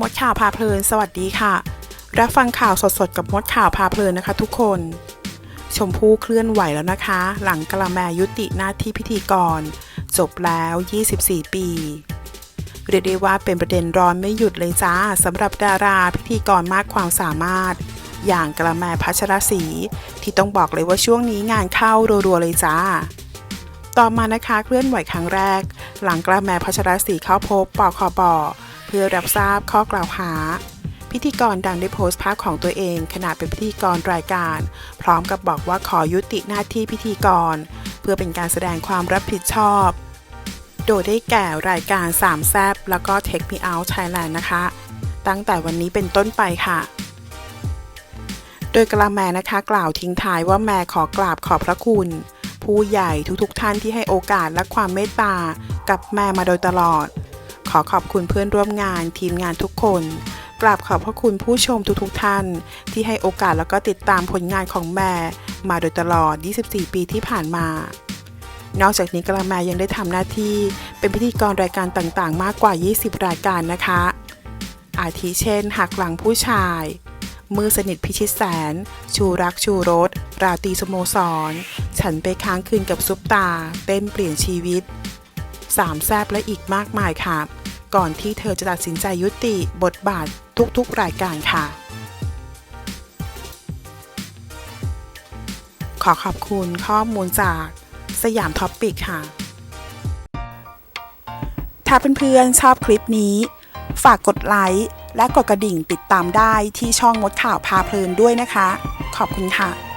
มดข่าวพาเพลิน สวัสดีค่ะ รับฟังข่าวสดๆ กับมดข่าวพาเพลินนะคะทุกคน ชมพู่เคลื่อนไหวแล้วนะคะ หลังกะละแมยุติหน้าที่พิธีกร จบแล้ว 24 ปีเรียกได้ว่าเป็นประเด็นร้อนไม่หยุดเลยจ้าสำหรับดาราพิธีกรมากความสามารถ อย่างกะละแมพัชรศรีที่ต้องบอกเลยว่าช่วงนี้งานเข้ารัวๆเลยจ้า ต่อมานะคะเคลื่อนไหวครั้งแรก หลังกระแมพัชรศรีเข้าพบปคบ พื่อรับทราบข้อกล่าวหา พิธีกรดังได้โพสต์ภาพของตัวเองขณะเป็นพิธีกรรายการ พร้อมกับบอกว่าขอยุติหน้าที่พิธีกร เพื่อเป็นการแสดงความรับผิดชอบ โดยได้แก่รายการสามแซบแล้วก็ Take Me Out Thailand นะคะ ตั้งแต่วันนี้เป็นต้นไปค่ะโดยกะละแมนะคะกล่าวทิ้งท้ายว่าแม่ขอกราบขอบพระคุณ ผู้ใหญ่ทุกๆทท่านที่ให้โอกาสและความเมตตากับแม่มาโดยตลอด อขอบคุณเพื่อนร่วมงานทีมงานทุกคน กราบขอบพระคุณผู้ชมทุกๆทท่าน ที่ให้โอกาสแล้วก็ติดตามผลงานของแม่มาโดยตลอด 24 ปีที่ผ่านมา นอกจากนี้กะละแมยังได้ทำหน้าที่ เป็นพิธีกรรายการต่างๆ มากกว่า 20 รายการนะคะ อาทิเช่น หักหลังผู้ชายมือสนิทพิชิตแสน ชูรักชูรส ราตรีสโมสร ฉันไปค้างคืนกับซุปตา เต้นเปลี่ยนชีวิต สามแซบและอีกมากมายค่ะ ก่อนที่เธอจะตัดสินใจยุติบทบาททุกๆ รายการค่ะ ขอขอบคุณข้อมูลจากสยามท็อปปิกค่ะ ถ้าเพื่อนๆชอบคลิปนี้ ฝากกดไลค์และกดกระดิ่งติดตามได้ที่ช่องมดข่าวพาเพลินด้วยนะคะ ขอบคุณค่ะ